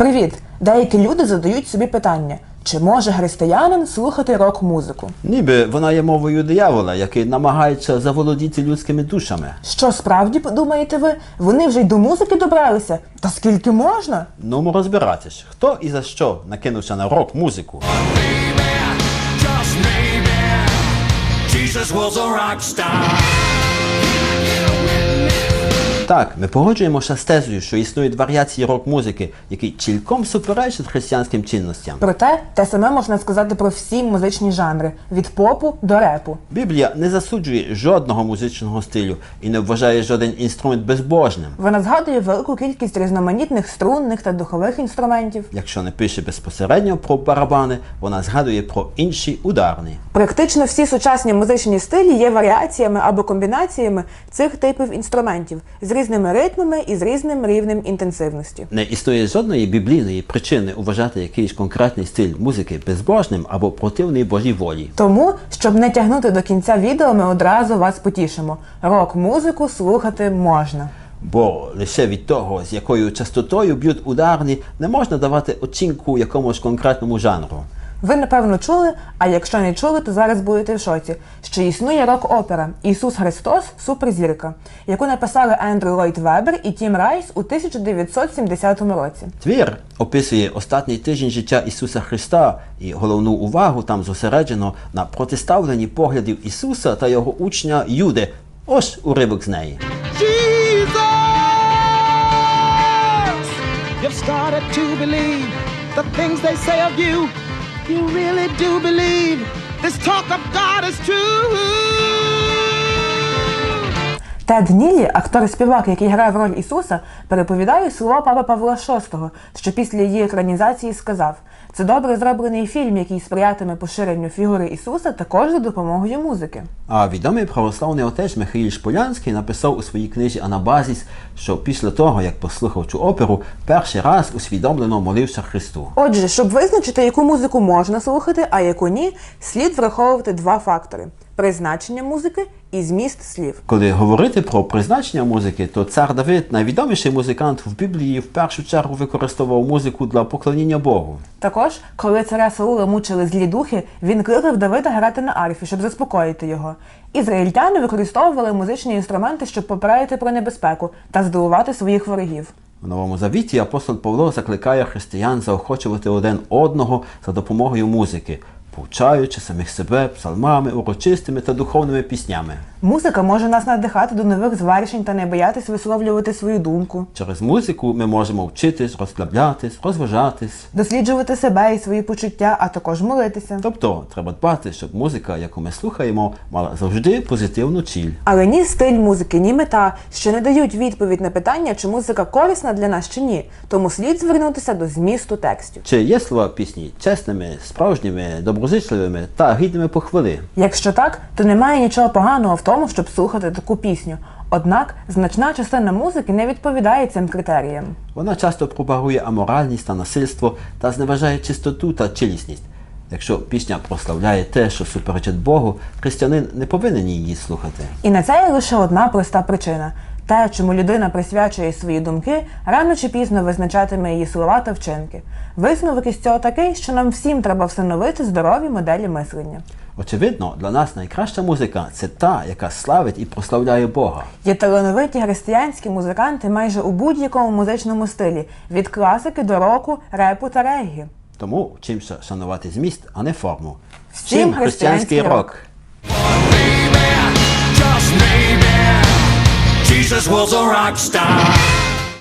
Привіт! Деякі люди задають собі питання: чи може християнин слухати рок-музику? Ніби вона є мовою диявола, який намагається заволодіти людськими душами. Що справді думаєте ви? Вони вже й до музики добралися? Та скільки можна? Ну, ми розбиратись, хто і за що накинувся на рок-музику. Jesus was a rock star. Так, ми погоджуємося з тезою, що існують варіації рок-музики, які цілком суперечать християнським цінностям. Проте те саме можна сказати про всі музичні жанри від попу до репу. Біблія не засуджує жодного музичного стилю і не вважає жоден інструмент безбожним, Вона згадує велику кількість різноманітних струнних та духових інструментів. якщо не пише безпосередньо про барабани, вона згадує про інші ударні. Практично всі сучасні музичні стилі є варіаціями або комбінаціями цих типів інструментів з різними ритмами і з різним рівнем інтенсивності. Не існує жодної біблійної причини вважати якийсь конкретний стиль музики безбожним або противний Божій волі. Тому, щоб не тягнути до кінця відео, ми одразу вас потішимо. Рок-музику слухати можна. Бо лише від того, з якою частотою б'ють ударні, не можна давати оцінку якомусь конкретному жанру. Ви напевно чули, а якщо не чули, то зараз будете в шоці, що існує рок-опера Ісус Христос Суперзірка, яку написали Ендрю Ллойд Вебер і Тім Райс у 1970 році. Твір описує останній тиждень життя Ісуса Христа, і головну увагу там зосереджено на протиставленні поглядів Ісуса та його учня Юди. Ось уривок з неї. Jesus! You've started to believe the things they say of you. You really do believe this talk of God is true. Тед Нілі, актор і співак, який грає в роль Ісуса, переповідає слова папи Павла VI, що після її екранізації сказав: це добре зроблений фільм, який сприятиме поширенню фігури Ісуса також за допомогою музики. А відомий православний отець Михаїл Шполянський написав у своїй книзі Анабазіс, що після того, як послухав цю оперу, перший раз усвідомлено молився Христу. Отже, щоб визначити, яку музику можна слухати, а яку ні, слід враховувати два фактори: призначення музики і зміст слів. Коли говорити про призначення музики, то цар Давид, найвідоміший музикант в Біблії, в першу чергу використовував музику для поклоніння Богу. Також, коли царя Саула мучили злі духи, він кликав Давида грати на арфі, щоб заспокоїти його. Ізраїльтяни використовували музичні інструменти, щоб попередити про небезпеку та здивувати своїх ворогів. У Новому Завіті апостол Павло закликає християн заохочувати один одного за допомогою музики, повчаючи самих себе псалмами, урочистими та духовними піснями. Музика може нас надихати до нових звершень та не боятись висловлювати свою думку, Через музику ми можемо вчитись, розслаблятись, розважатись. досліджувати себе і свої почуття, а також молитися. Тобто треба дбати, щоб музика, яку ми слухаємо, мала завжди позитивну ціль. Але ні стиль музики, ні мета ще не дають відповідь на питання, чи музика корисна для нас чи ні. Тому слід звернутися до змісту текстів. Чи є слова пісні чесними, справжніми, доброзичливими та гідними похвали? Якщо так, то немає нічого поганого в тому, щоб слухати таку пісню. Однак значна частина музики не відповідає цим критеріям. Вона часто пропагує аморальність та насильство та зневажає чистоту та цілісність. Якщо пісня прославляє те, що суперечить Богу, християнин не повинен її слухати. І на це є лише одна проста причина: те, чому людина присвячує свої думки, рано чи пізно визначатиме її слова та вчинки. Висновок із цього такий, що нам всім треба встановити здорові моделі мислення. Очевидно, для нас найкраща музика це та, яка славить і прославляє Бога. Є талановиті християнські музиканти майже у будь-якому музичному стилі, від класики до року, репу та реггі. Тому вчимося шанувати зміст, а не форму. Всім християнський рок! Jesus was a rock star.